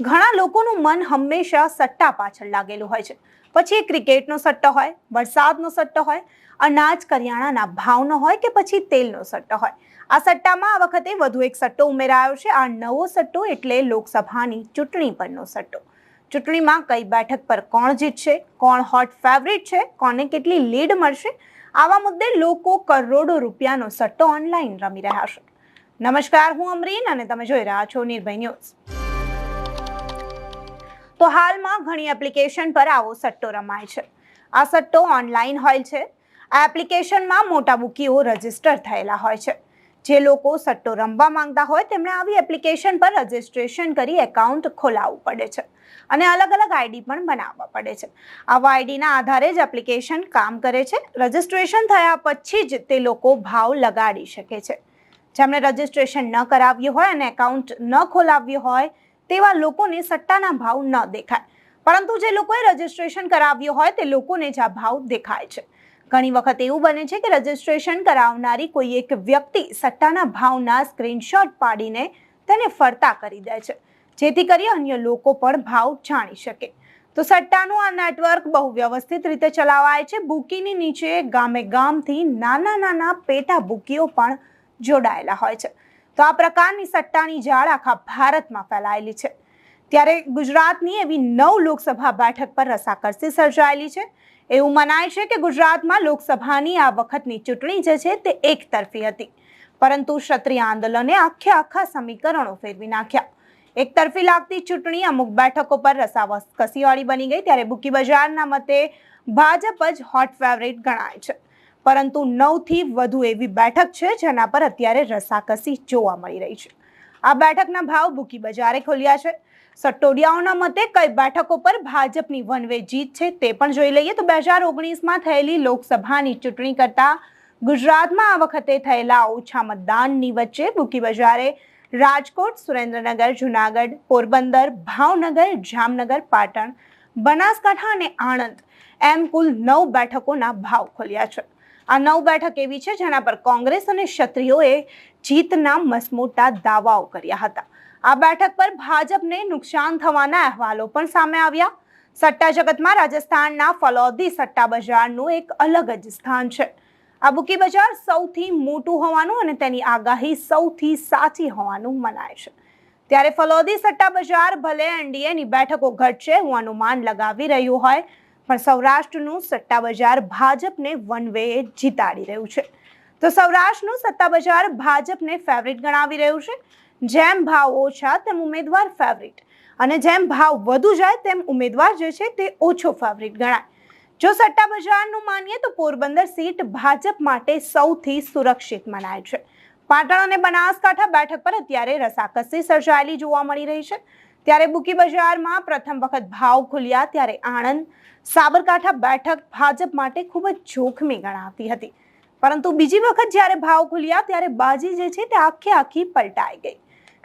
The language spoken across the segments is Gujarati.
ઘણા લોકોનું મન હંમેશા સટ્ટા પાછળ લાગેલું હોય છે. પછી ક્રિકેટનો સટ્ટો હોય, વરસાદનો સટ્ટો હોય, અનાજ, કરિયાણાના ભાવનો હોય કે પછી તેલનો સટ્ટો હોય. આ સટ્ટામાં આ વખતે વધુ એક સટ્ટો ઉમેરાયો છે. આ નવો સટ્ટો એટલે લોકસભાની ચૂંટણી પરનો સટ્ટો. ચૂંટણીમાં કઈ બેઠક પર કોણ જીતશે, કોણ હોટ ફેવરિટ છે, કોને કેટલી લીડ મળશે, આવા મુદ્દે લોકો કરોડો રૂપિયાનો સટ્ટો ઓનલાઈન રમી રહ્યા છે. નમસ્કાર, હું અમરીન અને તમે જોઈ રહ્યા છો નિર્ભય ન્યૂઝ. તો હાલમાં ઘણી એપ્લિકેશન પર આવો સટ્ટો રમાય છે. આ સટ્ટો ઓનલાઈન હોય છે. આ એપ્લિકેશનમાં મોટા બુકીઓ રજિસ્ટર થયેલા હોય છે. જે લોકો સટ્ટો રમવા માંગતા હોય તેમણે આવી એપ્લિકેશન પર રજીસ્ટ્રેશન કરી એકાઉન્ટ ખોલાવવું પડે છે. અને અલગ અલગ આઈડી પણ બનાવવા પડે છે. આવા આઈડીના આધારે જ એપ્લિકેશન કામ કરે છે. રજીસ્ટ્રેશન થયા પછી જ તે લોકો ભાવ લગાડી શકે છે. જેમણે રજીસ્ટ્રેશન ન કરાવ્યું હોય અને એકાઉન્ટ ન ખોલાવ્યું હોય તેવા લોકોને સટ્ટાના ભાવ ન દેખાય. પરંતુ જે લોકોએ રજીસ્ટ્રેશન કરાવ્યું હોય તે લોકોને જ આ ભાવ દેખાય છે. ઘણી વખત એવું બને છે કે રજીસ્ટ્રેશન કરાવનારી કોઈ એક વ્યક્તિ સટ્ટાના ભાવના સ્ક્રીનશોટ પાડીને તેને ફરતા કરી દે છે. જેથી કરી અન્ય લોકો પણ ભાવ જાણી શકે. તો સટ્ટાનું આ નેટવર્ક બહુ વ્યવસ્થિત રીતે ચલાવાય છે. બુકીની નીચે ગામે ગામથી નાના નાના પેટા બુકીઓ પણ જોડાયેલા હોય છે. તો આ પ્રકારની સટ્ટાની જાળ આખા ભારતમાં ફેલાયેલી છે. ત્યારે ગુજરાતની એવી નવ લોકસભા બેઠક પર રસાકરસી સર્જાયેલી છે. એવું મનાય છે કે ગુજરાતમાં લોકસભાની આ વખતની ચૂંટણી જે છે તે એક તરફી હતી. પરંતુ ક્ષત્રિય આંદોલને આખે આખા સમીકરણો ફેરવી નાખ્યા. એક તરફી લાગતી ચૂંટણી અમુક બેઠકો પર રસાકસીવાળી બની ગઈ, ત્યારે બુકી બજારના મતે ભાજપ જ હોટ ફેવરિટ ગણાય છે. પરંતુ નવથી વધુ એવી બેઠક છે જેના પર અત્યારે રસાકસી જોવા મળી રહી છે. આ બેઠકના ભાવ બુકી બજારે ખોલ્યા છે. સટ્ટોડિયાઓના મતે કઈ બેઠકો પર ભાજપની વન વે જીત છે તે પણ જોઈ લઈએ તો બે હજાર ઓગણીસમાં થયેલી લોકસભાની ચૂંટણી કરતા ગુજરાતમાં આ વખતે થયેલા ઓછા મતદાનની વચ્ચે બુકી બજારે રાજકોટ, સુરેન્દ્રનગર, જુનાગઢ, પોરબંદર, ભાવનગર, જામનગર, પાટણ, બનાસકાંઠા અને આણંદ એમ કુલ નવ બેઠકોના ભાવ ખોલ્યા છે. આ નવ બેઠક એવી છે જેના પર કોંગ્રેસ અને ક્ષત્રિયોએ જીતના મસમોટા દાવાઓ કર્યા હતા. આ બેઠક પર ભાજપને નુકસાન થવાના અહેવાલો પણ સામે આવ્યા. સટ્ટા જગતમાં રાજસ્થાનના ફલોદી સટ્ટા બજારનું એક અલગ જ સ્થાન છે. આ બુકી બજાર સૌથી મોટું હોવાનું અને તેની આગાહી સૌથી સાચી હોવાનું મનાય છે. ત્યારે ફલોદી સટ્ટા બજાર ભલે એનડીએની બેઠકો ઘટશે, હું અનુમાન લગાવી રહ્યું હોય પણ સૌરાષ્ટ્રનું સટ્ટા બજાર ભાજપને વન વે જીતાડી રહ્યું છે. તો સૌરાષ્ટ્રનું સત્તા બજાર ભાજપને ફેવરિટ ગણાવી રહ્યું છે. જેમ ભાવ ઓછા, તેમ ઉમેદવાર ફેવરિટ અને જેમ ભાવ વધુ જાય, તેમ ઉમેદવાર જે છે તે ઓછો ફેવરિટ ગણાય. જો સટ્ટા બજારનું માનીએ તો પોરબંદર સીટ ભાજપ માટે સૌથી સુરક્ષિત મનાય છે. પાટણ અને બનાસકાંઠા બેઠક પર અત્યારે રસાકસી સર્જાયેલી જોવા મળી રહી છે. ત્યારે બુકી બજારમાં પ્રથમ વખત ભાવ ખુલ્યા ત્યારે આણંદ સાબરકાંઠા બેઠક ભાજપ માટે ખૂબ જ જોખમી ગણાતી હતી. પરંતુ બીજી વખત જ્યારે ભાવ ખુલ્યા ત્યારે બાજી જે છે તે આખે આખી પલટાઈ ગઈ.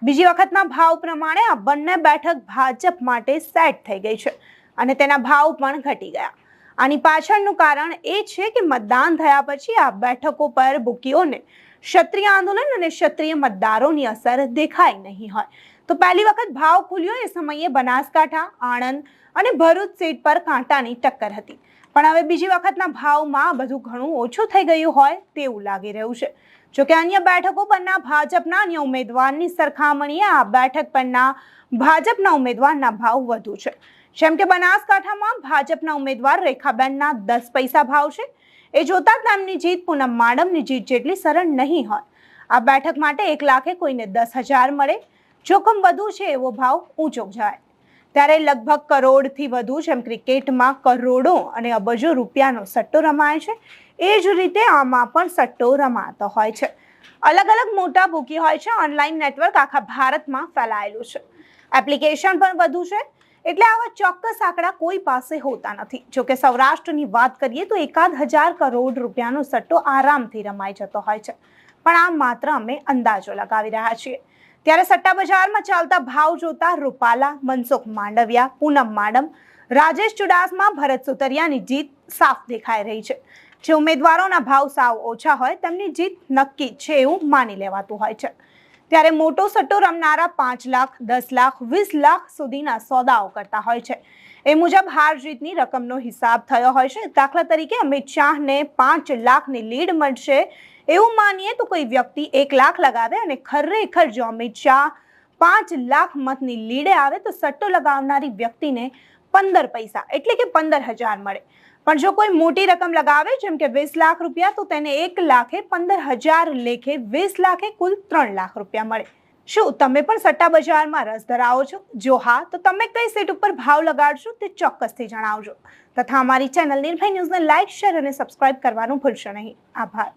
બીજી વખતના ભાવ પ્રમાણે આ બંને બેઠક ભાજપ માટે સેટ થઈ ગઈ છે અને તેના ભાવ પણ ઘટી ગયા. આની પાછળનું કારણ એ છે કે મતદાન થયા પછી આ બેઠકો પર બુકીઓને ક્ષત્રિય આંદોલન અને ક્ષત્રિય મતદારોની અસર દેખાય નહીં હોય. તો પહેલી વખત ભાવ ખુલ્યો એ સમયે બનાસકાંઠા, આણંદ અને ભરૂચ સીટ પર કાંટાની ટક્કર હતી. પણ હવે બીજી વખતના ભાવમાં બધું ઘણું ઓછું થઈ ગયું હોય તેવું લાગી રહ્યું છે. જોકે અન્ય બેઠકો પરના ભાજપના અન્ય ઉમેદવારની સરખામણીએ આ બેઠક પરના ભાજપના ઉમેદવારના ભાવ વધુ છે. જેમ કે બનાસકાંઠામાં ભાજપના ઉમેદવાર રેખાબેનના દસ પૈસા ભાવ છે એ જોતા જ તેમની જીત પૂનમ માડમની જીત જેટલી સરળ નહીં હોય. આ બેઠક માટે એક લાખે કોઈને દસ હજાર મળે. જોખમ વધુ છે એવો ભાવ ઊંચો જાય. ત્યારે લગભગ કરોડથી વધુ જેમ ક્રિકેટમાં કરોડો અને અબજો રૂપિયાનો સટ્ટો રમાય છે. એ જ રીતે આમાં પણ સટ્ટો રમાતો હોય છે. અલગ અલગ મોટા બુકી હોય છે. ઓનલાઈન નેટવર્ક આખા ભારતમાં ફેલાયેલું છે. એપ્લિકેશન પણ વધુ છે. એટલે આવા ચોક્કસ આંકડા કોઈ પાસે હોતા નથી. જોકે સૌરાષ્ટ્રની વાત કરીએ તો એકાદ હજાર કરોડ રૂપિયાનો સટ્ટો આરામથી રમાઈ જતો હોય છે. પણ આ માત્ર અમે અંદાજો લગાવી રહ્યા છીએ. ત્યારે સટ્ટા બજારમાં ચાલતા ભાવ જોતા રૂપાલા, મનસુખ માંડવિયા, પૂનમ માડમ, રાજેશ ચુડાસમા, ભરત સુતરિયાની જીત સાફ દેખાઈ રહી છે. જે ઉમેદવારોના ભાવ સાવ ઓછા હોય, તેમની જીત નક્કી છે એવું માની લેવાતું હોય છે. ત્યારે મોટો સટ્ટો રમનારા પાંચ લાખ, દસ લાખ, વીસ લાખ સુધીના સોદાઓ કરતા હોય છે. એ મુજબ હાર જીતની રકમનો હિસાબ થયો હોય છે. દાખલા તરીકે અમિત શાહને પાંચ લાખની લીડ મળશે એવું માનીએ તો કોઈ વ્યક્તિ એક લાખ લગાવે અને ખરેખર જો અમિત શાહ પાંચ લાખ મતની લીડે આવે તો સટ્ટો લગાવનારી વ્યક્તિને પંદર પૈસા, એટલે કે પંદર હજાર મળે. પણ જો કોઈ મોટી રકમ લગાવે, જેમ કે વીસ લાખ રૂપિયા, તો તેને એક લાખે પંદર હજાર લેખે વીસ લાખે કુલ ત્રણ લાખ રૂપિયા મળે. શું તમે પણ સટ્ટા બજારમાં રસ ધરાવો છો? જો હા, તો તમે કઈ સીટ ઉપર ભાવ લગાડશો તે ચોક્કસથી જણાવજો. તથા અમારી ચેનલ નિર્ભય ન્યૂઝને લાઇક શેર અને સબસ્ક્રાઇબ કરવાનું ભૂલશો નહીં. આભાર.